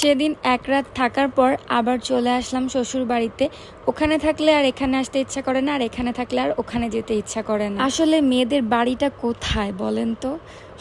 সেদিন এক রাত থাকার পর আবার চলে আসলাম শ্বশুর বাড়িতে ওখানে থাকলে আর এখানে আসতে ইচ্ছা করে না, আর এখানে থাকলে আর ওখানে যেতে ইচ্ছা করে না। আসলে মেয়েদের বাড়িটা কোথায় বলেন তো?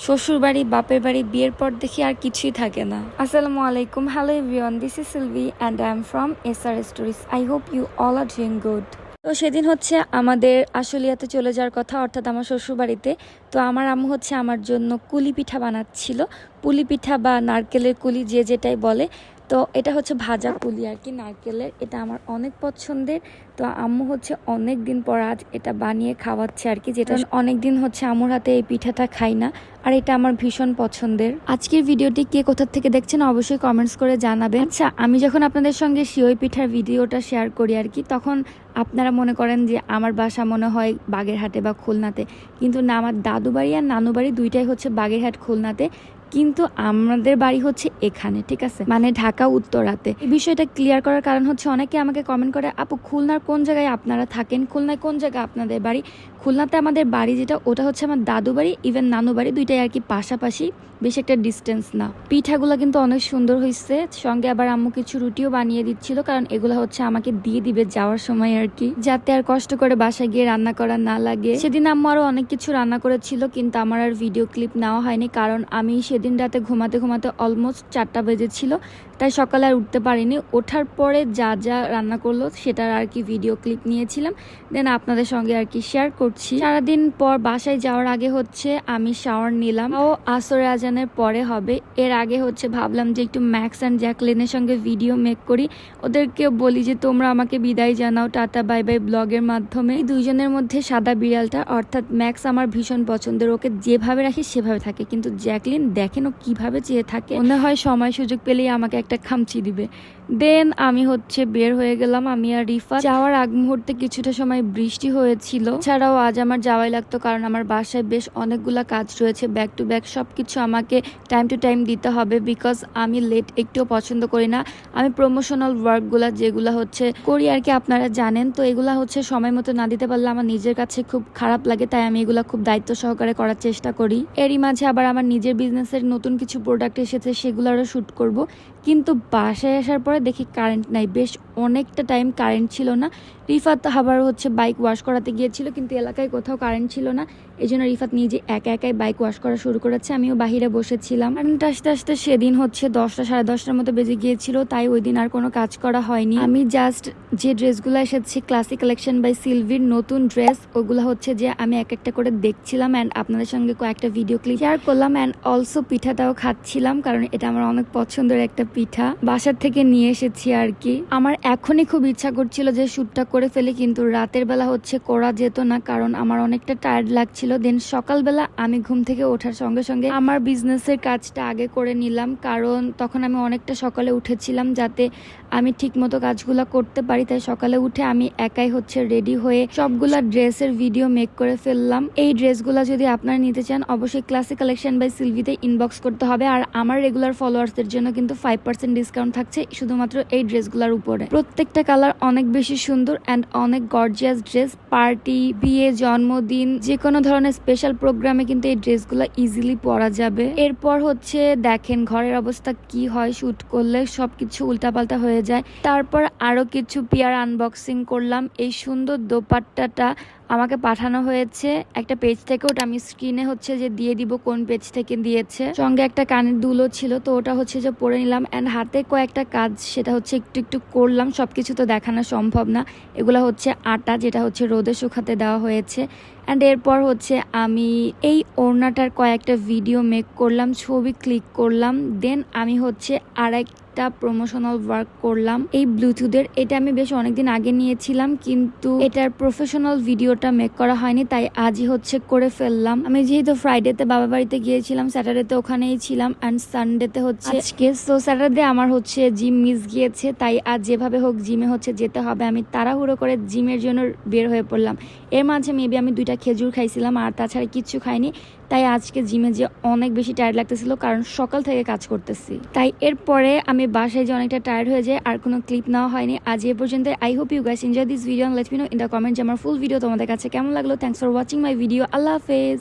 শ্বশুর বাড়ি বাপের বাড়ি, বিয়ের পর দেখি আর কিছুই থাকে না। আসসালামু আলাইকুম। Hello everyone this is Silvi and I am from S R stories I hope you all are doing good তো সেদিন হচ্ছে আমাদের আশুলিয়াতে চলে যাওয়ার কথা, অর্থাৎ আমার শ্বশুরবাড়িতে। তো আমার আম্মু হচ্ছে আমার জন্য কুলি পিঠা বানাচ্ছিল। পুলি পিঠা বা নারকেলের কুলি যে যেটাই বলে তো এটা হচ্ছে ভাজা পুলি আর কি নারকেলের। এটা আমার অনেক পছন্দের। তো আম্মু হচ্ছে অনেক দিন পর আজ এটা বানিয়ে খাওয়াচ্ছে আর কি যেটা অনেক দিন হচ্ছে আম্মুর হাতে এই পিঠাটা খাই না। আর এটা আমার ভীষণ পছন্দের। আজকের ভিডিওটি কে কোথা থেকে দেখছেন অবশ্যই কমেন্টস করে জানাবেন। আচ্ছা আমি যখন আপনাদের সঙ্গে সিওই পিঠার ভিডিওটা শেয়ার করি আর কি তখন আপনারা মনে করেন যে আমার বাসা মনে হয় বাগেরহাটে বা খুলনাতে। কিন্তু না আমার দাদু বাড়ি আর নানু বাড়ি দুইটাই হচ্ছে বাগেরহাট খুলনাতে। কিন্তু আমাদের বাড়ি হচ্ছে এখানে, ঠিক আছে? মানে ঢাকা উত্তরাতে। এই বিষয়টা ক্লিয়ার করার কারণ হচ্ছে অনেকে আমাকে কমেন্ট করে, আপু, খুলনার কোন জায়গায় আপনারা থাকেন? খুলনায় কোন জায়গায় আপনাদের বাড়ি? খুলনাতে আমাদের বাড়ি যেটা, ওটা হচ্ছে আমার দাদু বাড়ি ইভেন নানু বাড়ি, দুইটাই আর কি পাশাপাশি, বেশ একটা ডিস্টেন্স না। পিঠাগুলো কিন্তু অনেক সুন্দর হয়েছে সঙ্গে আবার আম্মু কিছু রুটিও বানিয়ে দিচ্ছিল, কারণ এগুলো হচ্ছে আমাকে দিয়ে দিবে যাওয়ার সময় আর কি। যাতে আর কষ্ট করে বাসায় গিয়ে রান্না করা না লাগে। সেদিন আম্মু আরও অনেক কিছু রান্না করেছিল, কিন্তু আমার আর ভিডিও ক্লিপ নেওয়া হয়নি, কারণ আমি সেদিন রাতে ঘুমাতে ঘুমাতে অলমোস্ট চারটা বেজেছিল তাই সকালে আর উঠতে পারিনি। ওঠার পরে যা যা রান্না করল সেটার আর কি ভিডিও ক্লিপ নিয়েছিলাম। দেন আপনাদের সঙ্গে আর কি শেয়ার করছি। সারাদিন পর বাসায় যাওয়ার আগে হচ্ছে আমি শাওয়ার নিলাম। ও আসরে আজানের পরে হবে। এর আগে হচ্ছে ভাবলাম যে একটু ম্যাক্স অ্যান্ড জ্যাকলিনের সঙ্গে ভিডিও মেক করি। ওদেরকে বলি যে, তোমরা আমাকে বিদায় জানাও টাটা বাই বাই ব্লগের মাধ্যমে। দুইজনের মধ্যে সাদা বিড়ালটা, অর্থাৎ ম্যাক্স আমার ভীষণ পছন্দের, ওকে যেভাবে রাখি সেভাবে থাকে। কিন্তু জ্যাকলিন দেখেন ও কীভাবে চেয়ে থাকে? মনে হয় সময় সুযোগ পেলেই আমাকে একটা খামচি দিবে। দেন আমি হচ্ছে বের হয়ে গেলাম, আমি আর রিফা যাওয়ার আগ মুহূর্তে কিছুটা সময় বৃষ্টি হয়েছিল। ছাড়াও আজ আমার যাওয়াই লাগতো কারণ আমার বাসায় বেশ অনেকগুলা কাজ রয়েছে। ব্যাক টু ব্যাক সব কিছু আমাকে টাইম টু টাইম দিতে হবে বিকজ আমি লেট একটুও পছন্দ করি না। আমি প্রমোশনাল ওয়ার্কগুলা যেগুলো হচ্ছে করি আর কি, আপনারা জানেন। তো এগুলা হচ্ছে সময় মতো না দিতে পারলে আমার নিজের কাছে খুব খারাপ লাগে, তাই আমি এগুলা খুব দায়িত্ব সহকারে করার চেষ্টা করি। এরই মাঝে আবার আমার নিজের বিজনেসের নতুন কিছু প্রোডাক্ট এসেছে, সেগুলোরও শ্যুট করব। কিন্তু বাসায় আসার পরে দেখি কারেন্ট নাই বেশ অনেকটা টাইম কারেন্ট ছিল না। রিফাত আবার হচ্ছে বাইক ওয়াশ করাতে গিয়েছিল, কিন্তু এলাকায় কোথাও কারেন্ট ছিল না। এই জন্য রিফাত নিজে একা একাই বাইক ওয়াশ করা শুরু করেছে। আমিও বাহিরে বসেছিলাম। কারেন্ট আসতে আসতে সেদিন হচ্ছে দশটা, সাড়ে দশটার মতো বেজে গিয়েছিল, তাই ওই দিন আর কোনো কাজ করা হয়নি। আমি জাস্ট যে ড্রেসগুলো এসেছে ক্লাসিক কালেকশন বাই সিলভির নতুন ড্রেস ওগুলো হচ্ছে যে আমি এক একটা করে দেখছিলাম অ্যান্ড আপনাদের সঙ্গে কয়েকটা ভিডিও ক্লিপ শেয়ার করলাম অ্যান্ড অলসো পিঠাটাও খাচ্ছিলাম, কারণ এটা আমার অনেক পছন্দের একটা পিঠা। বাসার থেকে নিয়ে এসেছি আর কি। আমার এখনই খুব ইচ্ছা করছিল যে শ্যুটটা করে ফেলি, কিন্তু রাতের বেলা হচ্ছে করা যেত না, কারণ আমার অনেকটা টায়ার্ড লাগছিল। দেন সকালবেলা আমি ঘুম থেকে ওঠার সঙ্গে সঙ্গে আমার বিজনেসের কাজটা আগে করে নিলাম, কারণ তখন আমি অনেকটা সকালে উঠেছিলাম যাতে আমি ঠিক মতো কাজগুলো করতে পারি। তাই সকালে উঠে আমি একাই হচ্ছে রেডি হয়ে সবগুলা ড্রেসের ভিডিও মেক করে ফেললাম। এই ড্রেসগুলো যদি আপনারা নিতে চান, অবশ্যই ক্লাসিক কালেকশন বাই সিলভিতে ইনবক্স করতে হবে। আর আমার রেগুলার ফলোয়ার্সদের জন্য কিন্তু ফাইভ পার্সেন্ট ডিসকাউন্ট থাকছে শুধুমাত্র এই ড্রেসগুলোর উপরে। প্রত্যেকটা কালার অনেক বেশি সুন্দর অ্যান্ড অনেক গর্জিয়াস ড্রেস পার্টি বিয়ে, জন্মদিন যে কোনো ধরনের স্পেশাল প্রোগ্রামে কিন্তু এই ড্রেসগুলো ইজিলি পরা যাবে। এরপর হচ্ছে দেখেন ঘরের অবস্থা কি হয় শ্যুট করলে সবকিছু উল্টাপাল্টা হয়ে যায়। তারপর আরও কিছু পিয়ার আনবক্সিং করলাম। এই সুন্দর দোপাট্টাটা আমাকে পাঠানো হয়েছে একটা পেজ থেকে, ওটা আমি স্ক্রিনে হচ্ছে যে দিয়ে দিব কোন পেজ থেকে দিয়েছে। সঙ্গে একটা কানের দুলও ছিল, তো ওটা হচ্ছে যে পরে নিলাম। অ্যান্ড হাতে কয়েকটা কাজ, সেটা হচ্ছে একটু একটু করলাম সব কিছু তো দেখানো সম্ভব না। এগুলো হচ্ছে আটা, যেটা হচ্ছে রোদে শুকাতে দেওয়া হয়েছে। অ্যান্ড এরপর হচ্ছে আমি এই ওড়নাটার কয়েকটা ভিডিও মেক করলাম, ছবি ক্লিক করলাম। দেন আমি হচ্ছে আরেক একটা প্রমোশনাল ওয়ার্ক করলাম। এই ব্লুটুথের এটা আমি বেশ অনেকদিন আগে নিয়েছিলাম কিন্তু এটার প্রফেশনাল ভিডিওটা মেক করা হয়নি তাই আজই হচ্ছে করে ফেললাম। আমি যেহেতু ফ্রাইডেতে বাবা বাড়িতে গিয়েছিলাম স্যাটারডেতে ওখানেই ছিলাম অ্যান্ড সানডেতে হচ্ছে আজকে? সো স্যাটারডে আমার হচ্ছে জিম মিস গিয়েছে তাই আজ যেভাবে হোক জিমে হচ্ছে যেতে হবে। আমি তাড়াহুড়ো করে জিমের জন্য বের হয়ে পড়লাম। এর মাঝে মেবি আমি দুইটা খেজুর খাইছিলাম আর তাছাড়া কিচ্ছু খাইনি। তাই আজকে জিমে যে অনেক বেশি টায়ার্ড লাগতেছিল কারণ সকাল থেকে কাজ করতেছি। তাই এরপরে আমি বাসায় যে অনেকটা টায়ার্ড হয়ে যায়, আর কোনো ক্লিপ নেওয়া হয়নি। আজ এ পর্যন্ত। I hope you guys enjoy this video let me in the comment যে আমার ফুল ভিডিও তোমাদের কাছে কেমন লাগল। Thanks for watching my video আল্লাহ হাফেজ।